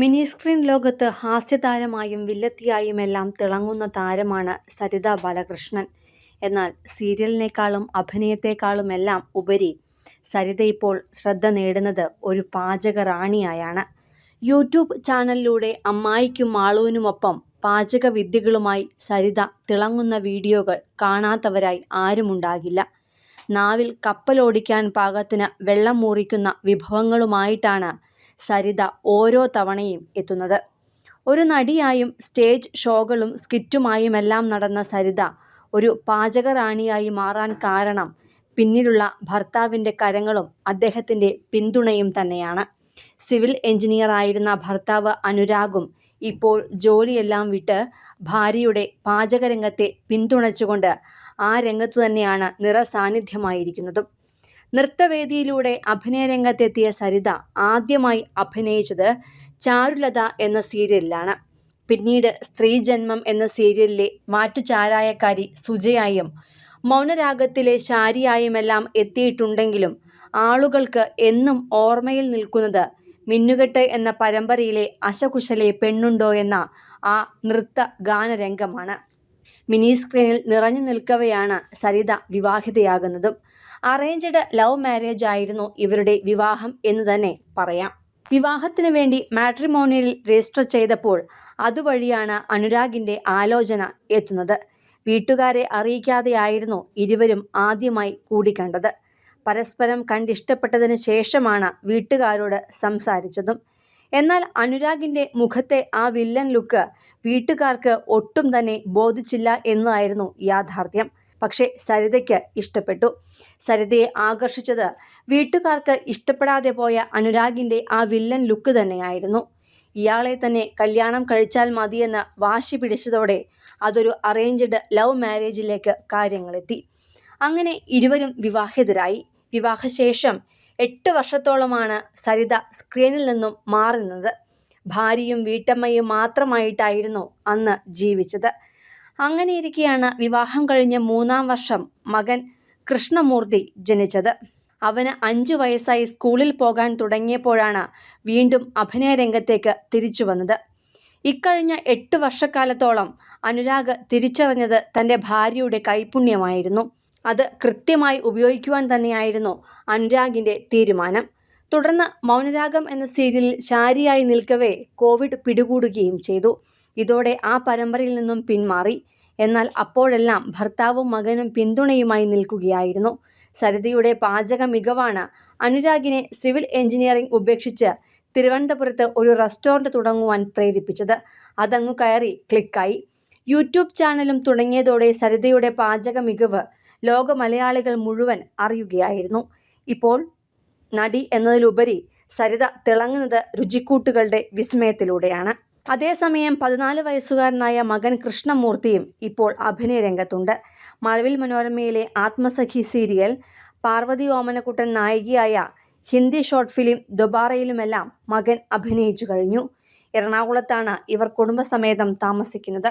Mini screen ലോകത്ത് ഹാസ്യതാരമായും വില്ലത്തിയായുമെല്ലാം തിളങ്ങുന്ന താരമാണ് സരിത ബാലകൃഷ്ണൻ. എന്നാൽ സീരിയലിനേക്കാളും അഭിനയത്തെക്കാളുമെല്ലാം ഉപരി സരിത ഇപ്പോൾ ശ്രദ്ധ നേടുന്നത് ഒരു പാചക റാണിയായാണ്. യൂട്യൂബ് ചാനലിലൂടെ അമ്മായിക്കും മാളുവിനുമൊപ്പം പാചക വിദ്യകളുമായി സരിത തിളങ്ങുന്ന വീഡിയോകൾ കാണാത്തവരായി ആരുമുണ്ടാകില്ല. നാവിൽ കപ്പലോടിക്കാൻ പാകത്തിന് വെള്ളം മൂറിക്കുന്ന വിഭവങ്ങളുമായിട്ടാണ് സരിത ഓരോ തവണയും എത്തുന്നത്. ഒരു നടിയായും സ്റ്റേജ് ഷോകളും സ്കിറ്റുമായുമെല്ലാം നടന്ന സരിത ഒരു പാചകറാണിയായി മാറാൻ കാരണം പിന്നിലുള്ള ഭർത്താവിന്റെ കരങ്ങളും അദ്ദേഹത്തിന്റെ പിന്തുണയും തന്നെയാണ്. സിവിൽ എഞ്ചിനീയറായിരുന്ന ഭർത്താവ് അനുരാഗും ഇപ്പോൾ ജോലിയെല്ലാം വിട്ട് ഭാര്യയുടെ പാചകരംഗത്തെ പിന്തുണച്ചുകൊണ്ട് ആ രംഗത്തു തന്നെയാണ് നിറസാന്നിധ്യമായിരിക്കുന്നതും. നൃത്തവേദിയിലൂടെ അഭിനയരംഗത്തെത്തിയ സരിത ആദ്യമായി അഭിനയിച്ചത് ചാരുലത എന്ന സീരിയലിലാണ്. പിന്നീട് സ്ത്രീജന്മം എന്ന സീരിയലിലെ മാറ്റുചാരായക്കാരി സുജയായും മൗനരാഗത്തിലെ ശാരിയായുമെല്ലാം എത്തിയിട്ടുണ്ടെങ്കിലും ആളുകൾക്ക് എന്നും ഓർമ്മയിൽ നിൽക്കുന്നത് മിന്നുകെട്ട് എന്ന പരമ്പരയിലെ അശകുശലെ പെണ്ണുണ്ടോ എന്ന ആ നൃത്ത ഗാനരംഗമാണ്. മിനി സ്ക്രീനിൽ നിറഞ്ഞു നിൽക്കവെയാണ് സരിത വിവാഹിതയാകുന്നതും. അറേഞ്ച്ഡ് ലവ് മാരേജ് ആയിരുന്നു ഇവരുടെ വിവാഹം എന്ന് തന്നെ പറയാം. വിവാഹത്തിനു വേണ്ടി മാട്രിമോണിയൽ രജിസ്റ്റർ ചെയ്തപ്പോൾ അതുവഴിയാണ് അനുരാഗിന്റെ ആലോചന എത്തുന്നത്. വീട്ടുകാരെ അറിയിക്കാതെയായിരുന്നു ഇരുവരും ആദ്യമായി കൂടിക്കണ്ടത്. പരസ്പരം കണ്ടിഷ്ടപ്പെട്ടതിന് ശേഷമാണ് വീട്ടുകാരോട് സംസാരിച്ചതും. എന്നാൽ അനുരാഗിന്റെ മുഖത്തെ ആ വില്ലൻ ലുക്ക് വീട്ടുകാർക്ക് ഒട്ടും തന്നെ ബോധിച്ചില്ല എന്നായിരുന്നു യാഥാർത്ഥ്യം. പക്ഷേ സരിതയ്ക്ക് ഇഷ്ടപ്പെട്ടു. സരിതയെ ആകർഷിച്ചത് വീട്ടുകാർക്ക് ഇഷ്ടപ്പെടാതെ പോയ അനുരാഗിന്റെ ആ വില്ലൻ ലുക്ക് തന്നെയായിരുന്നു. ഇയാളെ തന്നെ കല്യാണം കഴിച്ചാൽ മതിയെന്ന് വാശി പിടിച്ചതോടെ അതൊരു അറേഞ്ച്ഡ് ലവ് മാരേജിലേക്ക് കാര്യങ്ങളെത്തി. അങ്ങനെ ഇരുവരും വിവാഹിതരായി. വിവാഹശേഷം എട്ട് വർഷത്തോളമാണ് സരിത സ്ക്രീനിൽ നിന്നും മാറുന്നത്. ഭാര്യയും വീട്ടമ്മയും മാത്രമായിട്ടായിരുന്നു അന്ന് ജീവിച്ചത്. അങ്ങനെയിരിക്കെയാണ് വിവാഹം കഴിഞ്ഞ മൂന്നാം വർഷം മകൻ കൃഷ്ണമൂർത്തി ജനിച്ചത്. അവന് അഞ്ചു വയസ്സായി സ്കൂളിൽ പോകാൻ തുടങ്ങിയപ്പോഴാണ് വീണ്ടും അഭിനയ രംഗത്തേക്ക് തിരിച്ചു വന്നത്. ഇക്കഴിഞ്ഞ എട്ട് വർഷക്കാലത്തോളം അനുരാഗ് തിരിച്ചറിഞ്ഞത് തന്റെ ഭാര്യയുടെ കൈപുണ്യമായിരുന്നു. അത് കൃത്യമായി ഉപയോഗിക്കുവാൻ തന്നെയായിരുന്നു അനുരാഗിന്റെ തീരുമാനം. തുടർന്ന് മൗനരാഗം എന്ന സീരിയലിൽ ശാരിയായി നിൽക്കവേ കോവിഡ് പിടികൂടുകയും ചെയ്തു. ഇതോടെ ആ പരമ്പരയിൽ നിന്നും പിന്മാറി. എന്നാൽ അപ്പോഴെല്ലാം ഭർത്താവും മകനും പിന്തുണയുമായി നിൽക്കുകയായിരുന്നു. സരിതയുടെ പാചക മികവാണ് അനുരാഗിനെ സിവിൽ എഞ്ചിനീയറിംഗ് ഉപേക്ഷിച്ച് തിരുവനന്തപുരത്ത് ഒരു റെസ്റ്റോറന്റ് തുടങ്ങുവാൻ പ്രേരിപ്പിച്ചത്. അതങ്ങു കയറി ക്ലിക്കായി. യൂട്യൂബ് ചാനലും തുടങ്ങിയതോടെ സരിതയുടെ പാചക മികവ് ലോക മലയാളികൾ മുഴുവൻ അറിയുകയായിരുന്നു. ഇപ്പോൾ നടി എന്നതിലുപരി സരിത തിളങ്ങുന്നത് രുചിക്കൂട്ടുകളുടെ വിസ്മയത്തിലൂടെയാണ്. അതേസമയം പതിനാല് വയസ്സുകാരനായ മകൻ കൃഷ്ണമൂർത്തിയും ഇപ്പോൾ അഭിനയ രംഗത്തുണ്ട്. മഴവിൽ മനോരമയിലെ ആത്മസഖി സീരിയൽ പാർവതി ഓമനക്കുട്ടൻ നായികയായ ഹിന്ദി ഷോർട്ട് ഫിലിം ദുബാറയിലുമെല്ലാം മകൻ അഭിനയിച്ചു കഴിഞ്ഞു. എറണാകുളത്താണ് ഇവർ കുടുംബസമേതം താമസിക്കുന്നത്.